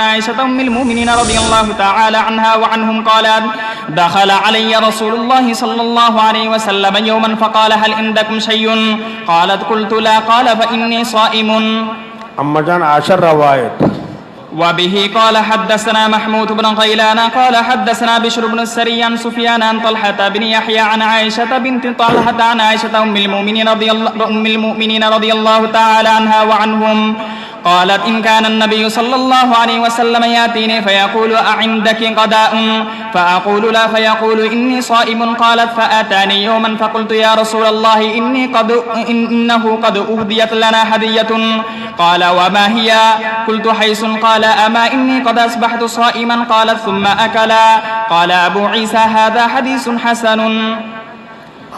عائشة أم المؤمنين رضي الله تعالى عنها وعنهم قالت دخل علي رسول الله صلى الله عليه وسلم يوما فقال هل عندكم شيء؟ قالت قلت لا. قال فإني صائم. أما جان عشر روايات. وبه قال حدثنا محمود بن غيلان. قال حدثنا بشر بن السري عن سفيان عن طلحة بن يحيى عن عائشة بنت طلحة عن عائشة أم المؤمنين رضي الله, أم المؤمنين رضي الله تعالى عنها وعنهم. قالت إن كان النبي صلى الله عليه وسلم يأتيني فيقول أعندك غداء؟ فأقول لا فيقول إني صائم. قالت فأتاني يوما فقلت يا رسول الله إني قد إنه قد أهديت لنا هدية. قال وما هي؟ قلت حيث قال أما إني قد أصبحت صائما؟ قالت ثم أكلا قال أبو عيسى هذا حديث حسن.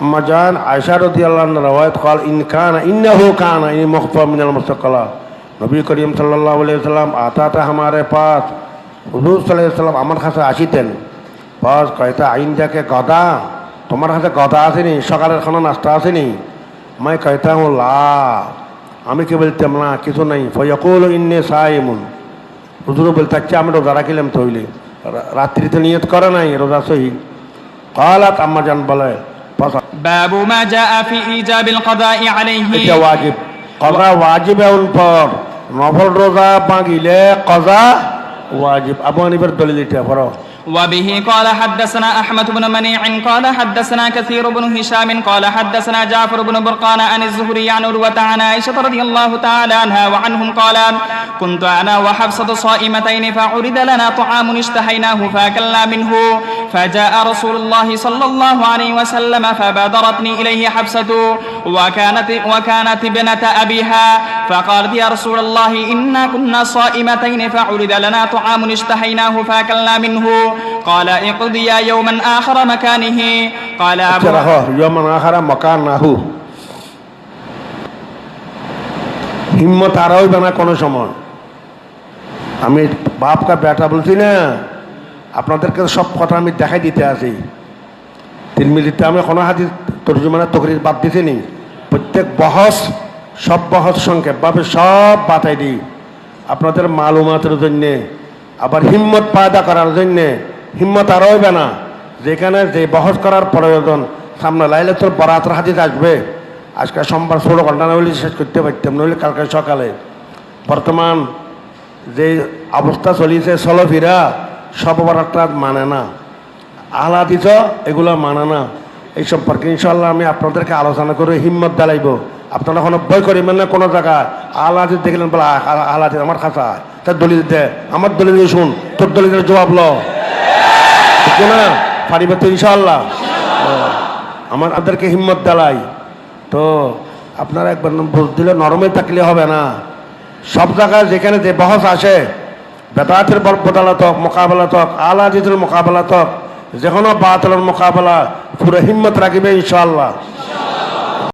أما جان عائشة رضي الله عنها رواية قال إن كان إنه كان إني مخفى من المستقلات নবী করিম সাল্লাহ সাল্লাম আতাতা হামারে পাস। হুজুর সাল্লাম আমার কাছে আসিতেন। বাস কয়তা আইন যাকে গদা তোমার কাছে গদা আসেনি সকালের খানা নাস্তা আসেনি। মাই কয়তা হো লা আমি কি বলতাম না কিছু নাই। ফয়কুল ইন্নে সাইমুন। হুজুর বলতে চাচ্ছি আমি রোজা রাখিলাম তৈলে রাত্রিতে নিয়ত করে নাই রোজা সহি। কালাত আমার জান বলে বাবু আফি ইজাবিল কদা আলাইহি। এটা ওয়াজিব। কজা ওয়াজিব এমন পর নফল রোজা বাঁগিলে কজা ওয়াজিব আবু হানিফের দলিল এটা পড়ো وبه قال حدثنا أحمد بن منيع قال حدثنا كثير بن هشام قال حدثنا جعفر بن برقان عن الزهري عن عروة عن عائشة رضي الله تعالى عنها وعنهم قال كنت أنا وحفصة صائمتين فعرض لنا طعام اشتهيناه فأكلنا منه فجاء رسول الله صلى الله عليه وسلم فبادرتني إليه حفصة وكانت وكانت ابنة أبيها فقالت يا رسول الله إنا كنا صائمتين فعرض لنا طعام اشتهيناه فأكلنا منه قال اقضي يوما آخر مكانه قال আচ্ছা أبو রাখো ইয়মান আখারা মকান নাহু হিম্মত আর হইবে না কোনো সময় আমি বাপকা বেটা বলছি না আপনাদেরকে সব কথা আমি দেখাই দিতে আছি তিন মিনিটে আমি কোনো হাদিস তর্জুমানা তকরির বাদ দিছি নি? প্রত্যেক বহস, সব বহস সংক্ষেপভাবে সব বাতাই দিই। আপনাদের মালুমাতের জন্যে, আবার হিম্মত পায়দা করার জন্যে হিম্মত আর হইবে না। যেখানে যে বহস করার প্রয়োজন, সামনে লাইলে তোর বরাতের হাদিস আসবে। আজকে সোমবার ষোলো ঘণ্টা না হলে শেষ করতে পারতাম, নইলে কালকে সকালে। বর্তমান যে অবস্থা চলিছে চলফিরা সব বরাতটা মানে না। আলা দিছ এগুলো মানে না। এই সম্পর্কে ইনশাল্লাহ আমি আপনাদেরকে আলোচনা করে হিম্মত দালাইব। আপনারা কোনো বই করিবেন না কোনো জায়গায়। আলাদি দেখলেন বলে আলাদি আমার খাঁচা তার দলিল দে, আমার দলিল শুন, তোর দলিলের জবাব ল। না? পারিবে তো ইনশাল্লাহ আমার আপনাদেরকে হিম্মত দালাই। তো আপনারা একবার বুঝ দিলে নরমে থাকলে হবে না। সব জায়গায় যেখানে যে বহস আসে বেদাতের মোকাবেলা মোকাবেলাতক আলা মোকাবেলা মোকাবেলাতক যে কোনো বাতলের মোকাবেলা পুরো হিম্মত রাখবে ইনশাআল্লাহ।